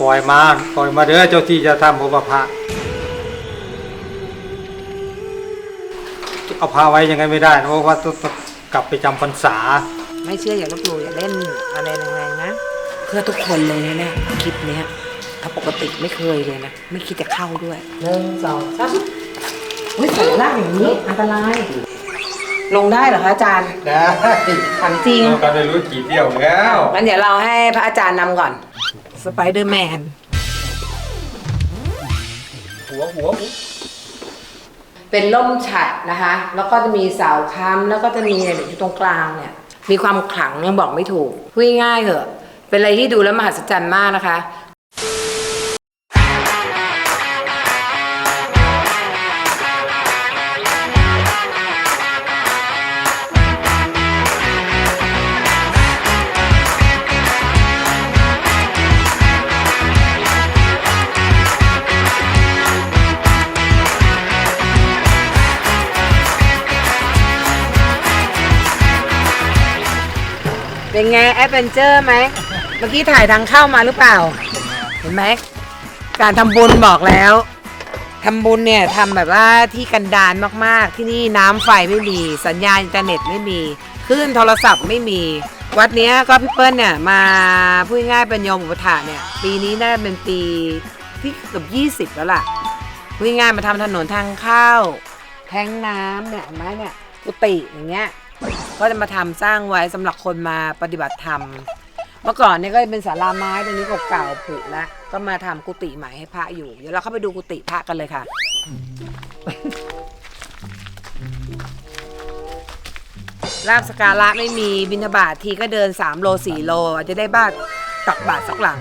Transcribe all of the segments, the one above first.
ปล่อยมาปล่อยมาเด้อเจ้าที่เจะทำผมว่าพระเอาพาไว้ยังไงไม่ได้นะเพราะว่าต้องต้องกลับไปจำพรรษา ไม่เชื่ออย่าลบหลู่อย่าเล่นอะไรแรงๆนะ เพื่อทุกคนเลยนะเนี่ยคลิปเนี้ยถ้าปกติไม่เคยเลยนะ ไม่คิดจะเข้าด้วยหนึ่งสองสามอุ้ยใส่ล่างอย่างนี้อันตราย ลงได้เหรอคะอาจารย์ได้ถามจริงเราก็ได้รู้กี่เที่ยวแล้วงั้นเดี๋ยวเราให้พระอาจารย์นำก่อน สไปเดอร์แมนหัวหัวเป็นล่มฉัดนะคะ แล้วก็จะมีเสาค้ำแล้วก็จะมีอะไรอยู่ตรงกลางเนี่ย มีความขลังยังบอกไม่ถูกพูดง่ายๆเหอะ เป็นอะไรที่ดูแล้วมหัศจรรย์มากนะคะ เป็นไงแอดเวนเจอร์ไหม เมื่อกี้ถ่ายทางเข้ามาหรือเปล่า เห็นไหม การทำบุญบอกแล้วทำบุญเนี่ยทำแบบว่าที่กันดารมากๆ ที่นี่น้ำไฟไม่มี สัญญาณอินเทอร์เน็ตไม่มีคลื่นโทรศัพท์ไม่มี วัดเนี้ยก็พี่เปิ้ลเนี่ยมาพูดง่ายๆเป็นโยมอุปถาเนี่ย ปีนี้น่าจะเป็นปีที่เกือบ20 แล้วล่ะพูดง่ายๆมาทำถนนทางเข้า แทงน้ำเนี่ยเห็นไหมเนี่ยกุฏิอย่างเงี้ย ก็จะมาทำสร้างไว้สำหรับคนมาปฏิบัติธรรม เมื่อก่อนเนี่ยก็เป็นศาลาไม้ตรงนี้เก่าๆผุแล้วก็มาทำกุฏิใหม่ให้พระอยู่ เดี๋ยวเราเข้าไปดูกุฏิพระกันเลยค่ะ ลาบสการะไม่มีบิณฑบาตทีก็เดิน 3 โล 4 โลอาจจะได้บ้านตักบาทสักหลัง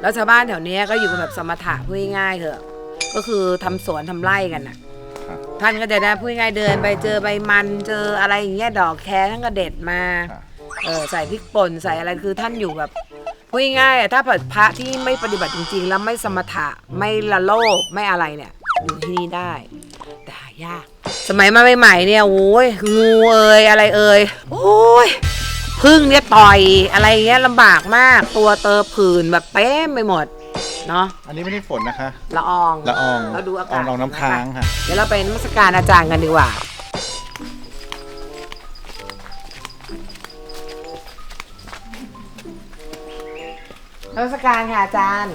แล้วชาวบ้านแถวเนี้ยก็อยู่กันแบบสมถะพูดง่ายๆเถอะ ก็คือทำสวนทำไร่กันน่ะ ท่านก็จะได้พูดง่ายๆเดินไปเจอใบมันเจออะไรอย่างเงี้ยดอกแคท่านก็เด็ดมาเออใส่พริกป่นใส่อะไรคือท่านอยู่แบบพูดง่ายๆอะถ้าพระที่ไม่ปฏิบัติจริง ๆ แล้วไม่สมถะไม่ละโลภไม่อะไรเนี่ยอยู่ที่นี่ได้ แต่หายาก สมัยมาใหม่ๆเนี่ยโอ้ยงูเอ่ยอะไรเอ่ยโอ้ยพึ่งเนี่ยต่อยอะไรเงี้ยลำบากมากตัวเตอผื่นแบบเต็มไปหมด เนาะอันนี้ไม่ได้ฝนนะคะ ละอองละอองเราดูอากาศลองน้ำค้างค่ะ เดี๋ยวเราไปนมัสการอาจารย์กันดีกว่า นมัสการค่ะอาจารย์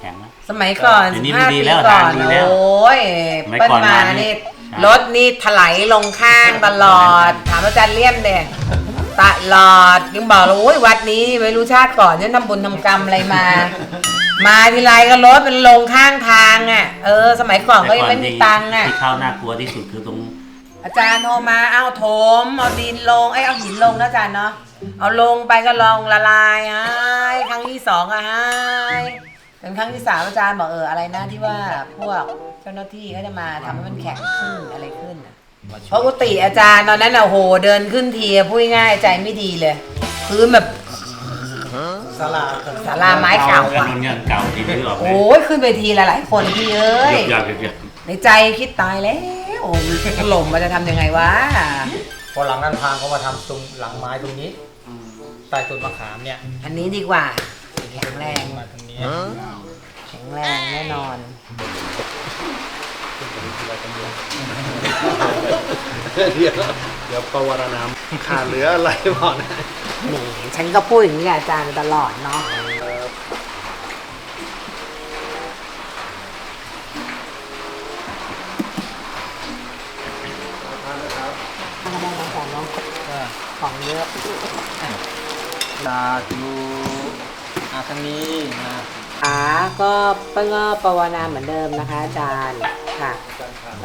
แข็งนะ สมัยก่อนเดี๋ยวนี้ห้ามันดีปีแล้วก่อนอาจารย์ดีแล้วโอ้ยสมัยเปิ้ลก่อนมามานี่ นี่ใช่รถนี่ถลายลงข้างตลอด ถามอาจารย์เลี่ยมเด็ตลอดยังบอกเลยโอ้ยวัดนี้ไม่รู้ชาติก่อนเนี่ยทำบุญทำกรรมอะไรมา มาทีไรก็รถเป็นลงข้างทางอะ เออ สมัยก่อนก็ยังไม่มีตังค์อะ ที่เข้าน่ากลัวที่สุดคือตรงอาจารย์โทรมาเอาโถม เอาดินลงไอ้ยเอาหินลงนะอาจารย์เนาะ เอาลงไปก็ลองละลายหายครั้งที่สองอะหายเป็นครั้งที่สามอาจารย์บอกเอออะไรนะที่ว่าพวกเจ้าหน้าที่เขาจะมาทำให้มันแข็งขึ้นอะไรขึ้นอะเพราะกุฏิอาจารย์ตอนนั้นอะโหเดินขึ้นทีอะพูดง่ายๆใจไม่ดีเลย พื้นแบบ สลาศาลาไม้เก่าถอะนนเงินเก่าที่ไม่ออกเลยโอ้ยขึ้นไปทีละหลายคนพี่เอ้ยหยาบๆหยาบในใจคิดตายแล้วโอ้ยถล่มมันจะทำยังไงวะ พอหลังนั้นพางเขามาทำตรงหลังไม้ตรงนี้ใต้ต้นมะขามเนี่ยอันนี้ดีกว่า แข็งแรง มาตรงนี้ แข็งแรงแน่นอน เดี๋ยวเดี๋ยวประวรณามขาดเหลืออะไรบอกนะนี่ฉันก็พูดอย่างนี้กับอาจารย์ตลอดเนาะทำได้ไหมอาจารย์เนาะของเยอะสาธุอาทางนี้นะ ขาก็เปิ้ลก็ภาวนาเหมือนเดิมนะคะอาจารย์ ค่ะ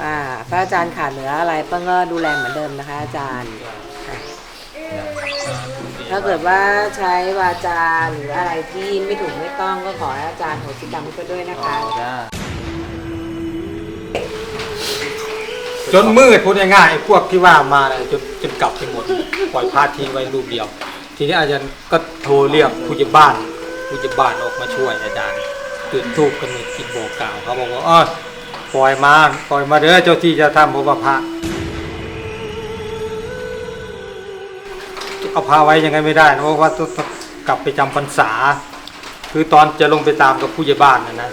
อ่าพระอาจารย์ขาดเหลืออะไรเปิ้ลก็ดูแลเหมือนเดิมนะคะ อาจารย์ค่ะถ้าเกิดว่าใช้วาจาหรืออะไรที่ไม่ถูกไม่ต้องก็ขอให้อาจารย์โหสิกรรมให้ไปด้วยนะคะ จนมืดพูดง่ายๆไอ้พวกที่ว่ามาเนี่ยจนจนกลับไปหมด ปล่อยพาทิ้งไว้รูปเดียว ทีนี้อาจารย์ก็โทรเรียกผู้ใหญ่บ้านผู้ใหญ่บ้านออกมาช่วยอาจารย์จุดทูบกันกินโบกกล่าวเขาบอกว่าอ๋อ ปล่อยมาปล่อยมาเด้อเจ้าที่เจะทำผมว่าพระเอาพาไว้ยังไงไม่ได้นะเพราะว่าต้องต้องกลับไปจำพรรษา คือตอนจะลงไปตามกับผู้ใหญ่บ้านนะนะ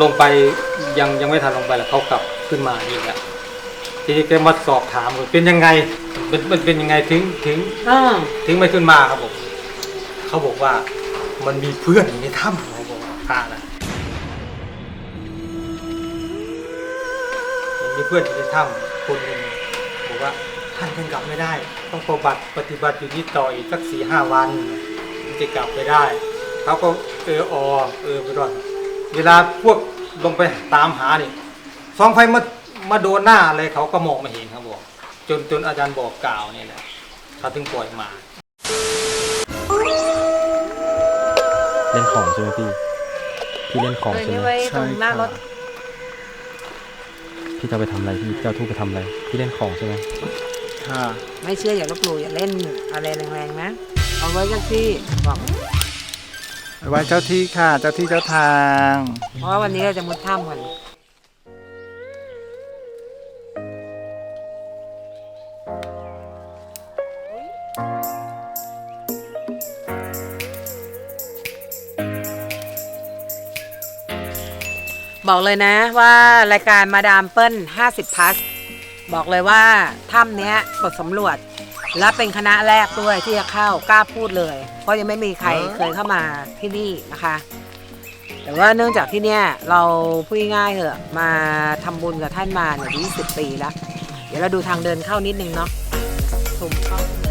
ลงไปยังยังไม่ทันลงไปแล้วเขากลับขึ้นมาอีกแล้วทีนี้แกมาสอบถามว่าเป็นยังไงเป็นมันเป็นยังไงถึงถึงอ่าถึงไม่ขึ้นมาครับผมเขาบอกว่ามันมีเพื่อนอยู่ในถ้ำเขาบอกว่าพระนะ พื่อนอยู่ในถ้ำคนหนึ่งบอกว่าท่านยังกลับไม่ได้ ต้องปฏิบัติปฏิบัติอยู่ที่ต่ออีกสักสี่ห้าวันถึงจะกลับไปได้เขาก็เอออเออไปก่อนเวลาพวกลงไปตามหานี่สองไฟมามาโดนหน้าอะไรเขาก็มองไม่เห็นครับบอกจนจนอาจารย์บอกกล่าวนี่แหละเขาถึงปล่อยมาเล่นของใช่ไหมพี่ พี่เล่นของเลยใช่นี่ไหมไว้ตรงหน้ารถ พี่จะเอาไปทำอะไรพี่เจ้าทูบไปทำอะไรพี่เล่นของใช่ไหมค่ะไม่เชื่ออย่าลบหลู่อย่าเล่นอะไรแรงๆนะ เอาไว้กับที่บอกไว้เจ้าที่ค่ะ เจ้าที่เจ้าทาง เพราะว่าวันนี้เราจะมุดถ้ำกัน บอกเลยนะว่ารายการมาดามเปิ้ล 50 พัสบอกเลยว่าถ้ำนี้ยบทสำรวจ และเป็นคณะแรกด้วยที่จะเข้ากล้าพูดเลย เพราะยังไม่มีใครเคยเข้ามาที่นี่นะคะ แต่ว่าเนื่องจากที่เนี่ยเราพูดง่ายเหอะมาทำบุญกับท่านมาเนี่ย20 ปีแล้ว เดี๋ยวเราดูทางเดินเข้านิดนึงเนาะชมเข้า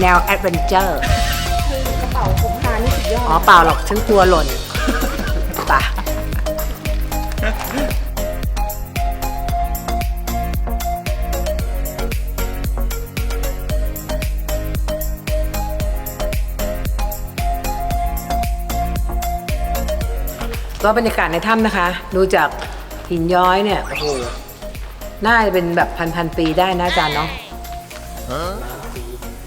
แนวแอดเวนเจอร์คือกระเป๋าผมพานี่สุดยอดอ๋อเปล่าหรอกฉันกลัวหล่นป่ะก็บรรยากาศในถ้ำนะคะ ดูจากหินย้อยเนี่ย โอ้โห น่าจะเป็นแบบพันพันๆปีได้นะอาจารย์เนาะ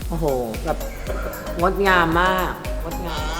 โอ้โหแบบงดงามมากงดงาม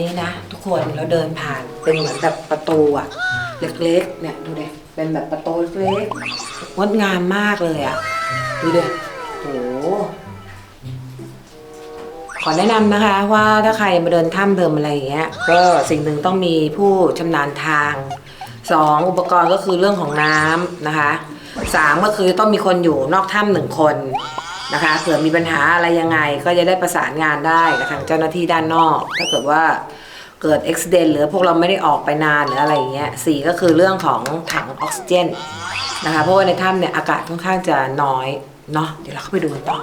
นี้นะ ทุกคนเราเดินผ่านเป็นเหมือนแบบประตูอะเล็กๆ เนี่ยดูดิเป็นแบบประตูเล็กๆงดงามมากเลยอะดูดิโหขอแนะนำนะคะว่าถ้าใครมาเดินถ้ำเดิมอะไรอย่างเงี้ยก็สิ่งหนึ่งต้องมีผู้ชำนาญทางสองอุปกรณ์ก็คือเรื่องของน้ำนะคะสามก็คือต้องมีคนอยู่นอกถ้ำหนึ่งคน นะคะเผื่อมีปัญหาอะไรยังไงก็จะได้ประสานงานได้กับทางเจ้าหน้าที่ด้านนอก ถ้าเกิดว่าเกิดอุบิเหตุหรือพวกเราไม่ได้ออกไปนานหรืออะไรอย่างเงี้ยสี่ก็คือเรื่องของถังออกซิเจนนะคะเพราะว่าในถ้ำเนี่ยอากาศค่อนข้างจะน้อยเนาะเดี๋ยวเราเข้าไปดูกันต่อ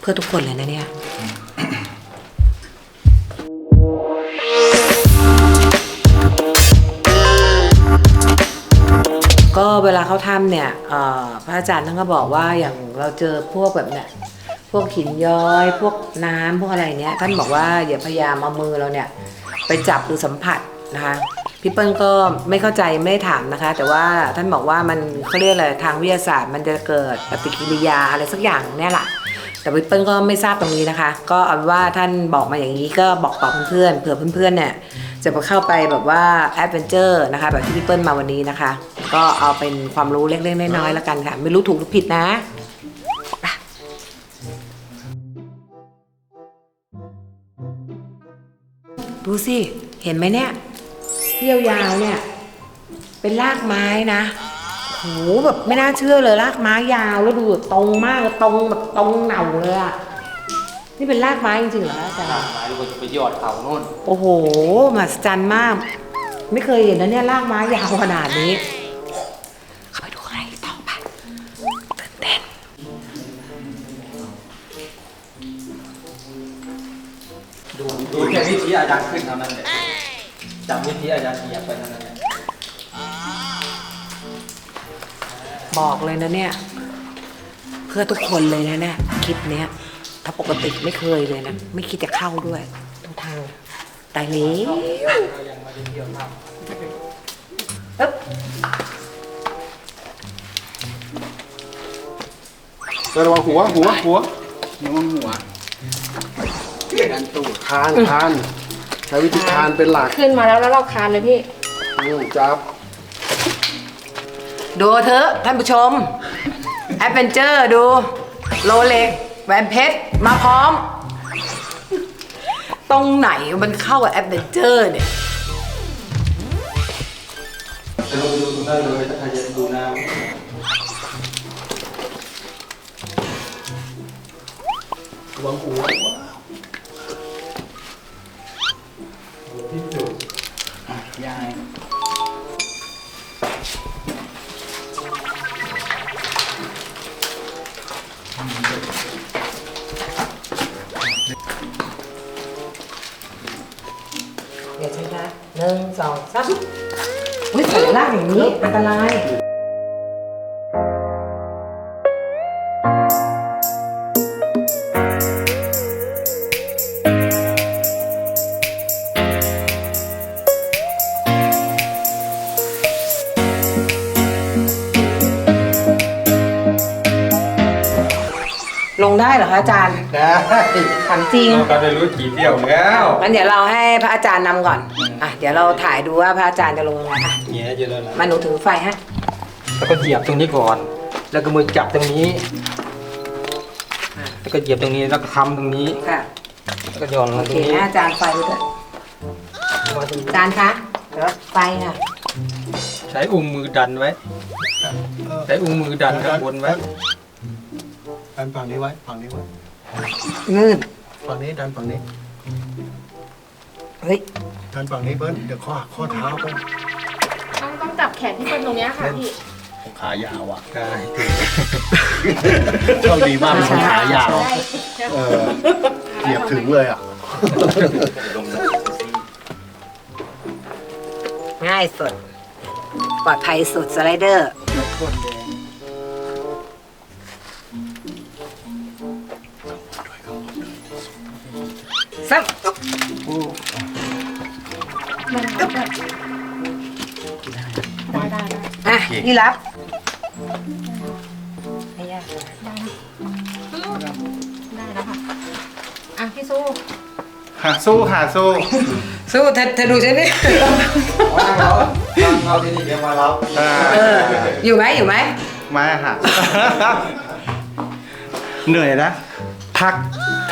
เพื่อทุกคนเลยนะเนี่ย ก็เวลาเขาทำเนี่ยพระอาจารย์ท่านก็บอกว่าอย่างเราเจอพวกแบบเนี่ยพวกหินย้อย พวกน้ำพวกอะไรเนี้ยท่านบอกว่าอย่าพยายามเอามือเราเนี่ยไปจับหรือสัมผัสนะคะพี่เปิ้ลก็ไม่เข้าใจไม่ได้ถามนะคะ แต่ว่าท่านบอกว่ามันเขาเรียกอะไรทางวิทยาศาสตร์ มันจะเกิดปฏิกิริยาอะไรสักอย่างเนี่ยแหละแต่พี่เปิ้ลก็ไม่ทราบตรงนี้นะคะ ก็เอาว่าท่านบอกมาอย่างนี้ก็บอกต่อเพื่อนๆเผื่อเพื่อนๆเนี่ย จะไปเข้าไปแบบว่าแอดเวนเจอร์นะคะ แบบที่พี่เปิ้ลมาวันนี้นะคะ ก็เอาเป็นความรู้เล็กๆน้อยๆแล้วกันค่ะ ไม่รู้ถูกหรือผิดนะดูสิเห็นไหมเนี่ยที่ยาวๆเนี่ย เป็นรากไม้นะโหแบบไม่น่าเชื่อเลยรากไม้ยาวแล้วดูแบบตรงมากตรงแบบตรงเหนาเลยอะ นี่เป็นรากไม้จริงๆเหรออาจารทางย์ไม้ลูกจะไปยอดเขาโน่นโอ้โหมหัศจรรย์มาก ไม่เคยเห็นนะเนี่ยรากไม้ยาวขนาดนี้ เข้าไปดูข้างในต่อไปตื่นเต้นดูดูแค่วิธีอาจารย์ขึ้นเท่านั้นแหละจำวิธีอาจารย์เหยียบไปเท่านั้นแหละบอกเลยนะเนี่ย เพื่อทุกคนเลยนะเนี่ยคลิปเนี้ย ถ้าปกติไม่เคยเลยนะ ไม่คิดจะเข้าด้วยทุกทางตายแล้วก็ยังไม่ได้เที่ยวมากอึ๊บระวังหัวหัวหัวระวังหัวดันตูดคานคานใช้วิธีคานเป็นหลักขึ้นมาแล้วแล้วเราคานเลยพี่อืมจับดูเถอะท่านผู้ชมแอดเวนเจอร์ดูโลเล็ก แหวนเพชรมาพร้อม ตรงไหนมันเข้ากับแอดเวนเจอร์เนี่ยจะลงไปดูตรงนั้นเลยถ้าใครจะดูน้ำหวังหั สองสามอุ้ยใส่ลากอย่างนี้อันตราย ได้เหรอคะอาจารย์ำได้ถามจริงเราก็ได้รู้กี่เที่ยวแล้วงั้นเดี๋ยวเราให้พระอาจารย์นำก่อนอะเดี๋ยวเราถ่ายดูว่าพระอาจารย์จะลงยังไงอะเนี่ยเยอะแล้วนะมาหนูถือไฟฮะแล้วก็เหยียบตรงนี้ก่อน แล้วก็มือจับตรงนี้ แล้วก็เหยียบตรงนี้แล้วก็ค้ำตรงนี้ ค่ะแล้วก็หย่อนลโองตเครงนี้นะอาจารย์ไฟด้วยมาตรงนี้อาจารย์คะเดี๋ยวไฟค่ะใช้อุ้งมือดันไว้ ใช้อุ้งมือดันข้างบนไว้ ดันฝั่งนี้ไว้ฝั่งนี้ไว้งืดฝั่งนี้ดันฝั่งนี้เฮ้ยดันฝั่งนี้เบิ้ลเดี๋ยวข้อข้อเท้าเบิ้ลต้องต้องจับแขนที่เป็นตรงเนี้ยค่ะพี่ขายาวอะได้โชคดีมากเป็นคนขายาวเออเหยียบถึงเลยอะง่ายสุด ปลอดภัยสุดสไลเดอร์ ซ้ำอะนี่รับไม่ยากได้แล้วค่ะอะพี่สู้หาสู้หาสู้สู้เธอเธอดูฉันนี่ว่าเราเราที่นี่เดี๋ยวมารับอ่าเอออยู่ไหมอยู่ไหมมาหาเหนื่อยนะ พัก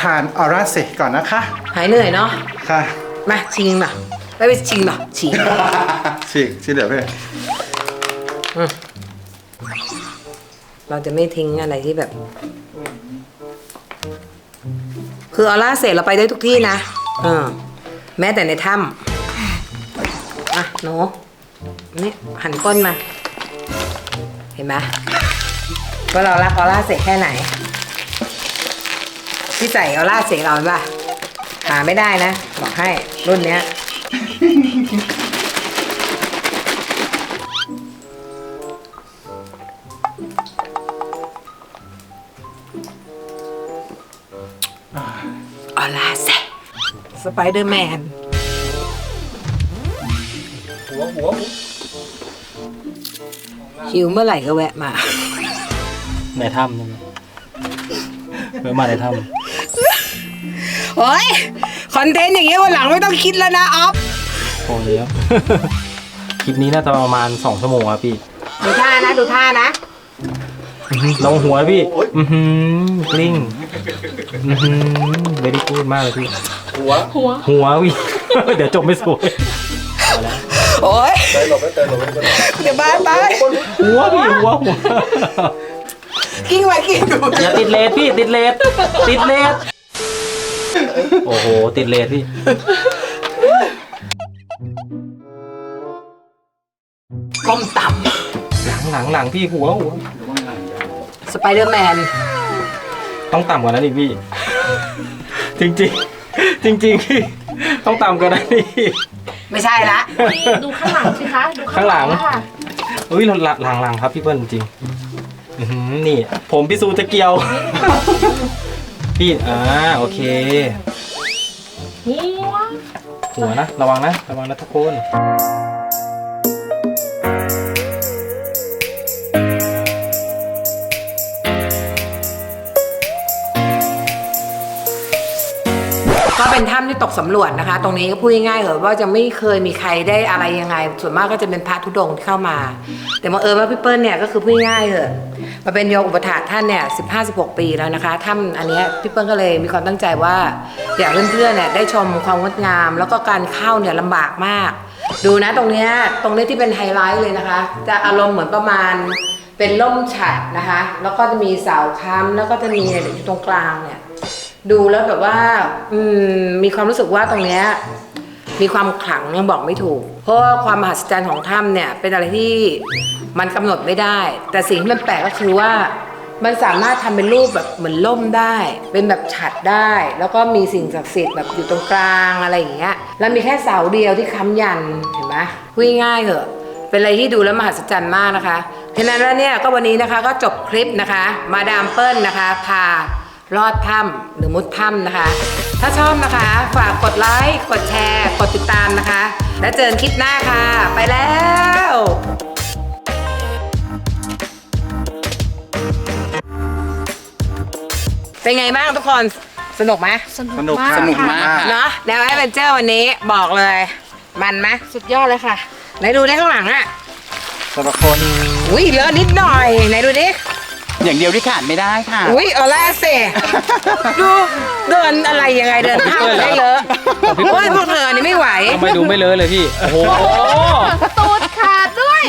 ทานออร่าเซก่อนนะคะ หายเหนื่อยเนาะ ค่ะมาชิงมาไปไปชิงมาชิงฉีกฉีกเดี๋ยวพี่เราจะไม่ทิ้งอะไรที่แบบ คือออร่าเสร็จเราไปได้ทุกที่นะเออแม้แต่ในถ้ำอะหนูนี่หันก้นมา เห็นไหมว่าเรารักออร่าเสร็จแค่ไหน ที่ใส่เอาล่าเสียงเราป่ะหาไม่ได้นะ บอกให้รุ่นเนี้ย ออลาเสซสไปเดอร์แมน หัวหัวหิวเมื่อไหร่ก็แวะมา ในถ้ำใช่ไหมแวะมาในถ้ำ โอ้ย คอนเทนต์อย่างเงี้ยวันหลังไม่ต้องคิดแล้วนะออฟำโอ้ยครับ คลิปนี้น่าจะประมาณสองชั่วโมงครับพี่ดูท่านะดูท่านะ ลงหัวพี่ อือหือกลิ้ง อือหือเวดีกูดมากเลยพี่ หัวหัวหัวพี่เดี๋ยวจบไม่สวย โอ้ยใจหลบไม่ใจหลบไม่ใจหลบเดี๋ยวบ้านตายหัวพี่หัวหัว กิ้งไว้กิ้งดูอย่าติดเลสพี่ติดเลสติดเลส โอ้โห ติดเลสพี่ ก้มต่หลังหลังหลังพี่หัวหัวำสไปเดอร์แมน ต้องต่ำกว่านั้นอีกพี่ จริงจริงๆจริงๆพี่ต้องต่ำกว่านั้นอีกไม่ใช่ละ นี่ดูข้างหลังสิคะ ดูข้างหลัง ค่ะเฮ้ยหลังหลังหลังครับพี่เปิ้ลจริงๆอื้อหือนี่ ผมพี่ซูตะเกียว พี่อ่าโอเคหัวหัวนะ ระวังนะ ระวังนะทุกคนก็เป็นถ้ำที่ตกสำรวจนะคะ ตรงนี้ก็พูดง่ายๆเหอะว่าจะไม่เคยมีใครได้อะไรยังไง ส่วนมากก็จะเป็นพระธุดงค์ที่เข้ามา แต่บังเอิญว่าพี่เปิ้ลเนี่ยก็คือพูดง่ายๆเหอะ มาเป็นโยมอุปถาท่านเนี่ยสิบห้าสิบหกปีแล้วนะคะถ้ำอันนี้พี่เปิ้ลก็เลยมีความตั้งใจว่าอยากเพื่อนๆเนี่ยได้ชมความงดงาม แล้วก็การเข้าเนี่ยลำบากมาก ดูนะตรงเนี้ยตรงนี้ที่เป็นไฮไลท์เลยนะคะ จะอารมณ์เหมือนประมาณเป็นล่มฉัดนะคะ แล้วก็จะมีเสาค้ำแล้วก็จะมีอยู่ตรงกลางเนี่ยดูแล้วแบบว่าอืมมีความรู้สึกว่าตรงเนี้ย มีความขลังยังบอกไม่ถูก เพราะว่าความมหัศจรรย์ของถ้ำเนี่ยเป็นอะไรที่มันกำหนดไม่ได้ แต่สิ่งที่มันแปลกก็คือว่า มันสามารถทำเป็นรูปแบบเหมือนล่มได้ เป็นแบบฉัดได้ แล้วก็มีสิ่งศักดิ์สิทธิ์แบบอยู่ตรงกลางอะไรอย่างเงี้ยแล้วมีแค่เสาเดียวที่ค้ำยันเห็นไหมพูดง่ายเหอะเป็นอะไรที่ดูแล้วมหัศจรรย์มากนะคะฉะนั้นแล้วเนี่ยก็วันนี้นะคะก็จบคลิปนะคะ มาดามเปิ้ลนะคะพา รอดถ้ำหรือมุดถ้ำนะคะ ถ้าชอบนะคะ ฝากกดไลค์ กดแชร์ กดติดตามนะคะ แล้วเจอกันคลิปหน้าค่ะ ไปแล้วเป็นไงบ้างทุกคน สนุกไหมสนุกสนุกมากสนุกค่ะมากเนาะแนวแอดเวนเจอร์วันนี้บอกเลย มันไหมสุดยอดเลยค่ะ ไหนดูได้ข้างหลังอะสำหรับคนอุ้ยเลอะนิดหน่อย ไหนดูดิ อย่างเดียวที่ขาดไม่ได้ค่ะ อุ้ยออร่าเซดูเดินอะไรยังไงเดินเท้าได้เลอะโอ้ยพวกเธอนี่ไม่ไหว ทำไมดูไม่เลอะเลยพี่ โอ้โห ตูดขาดด้วย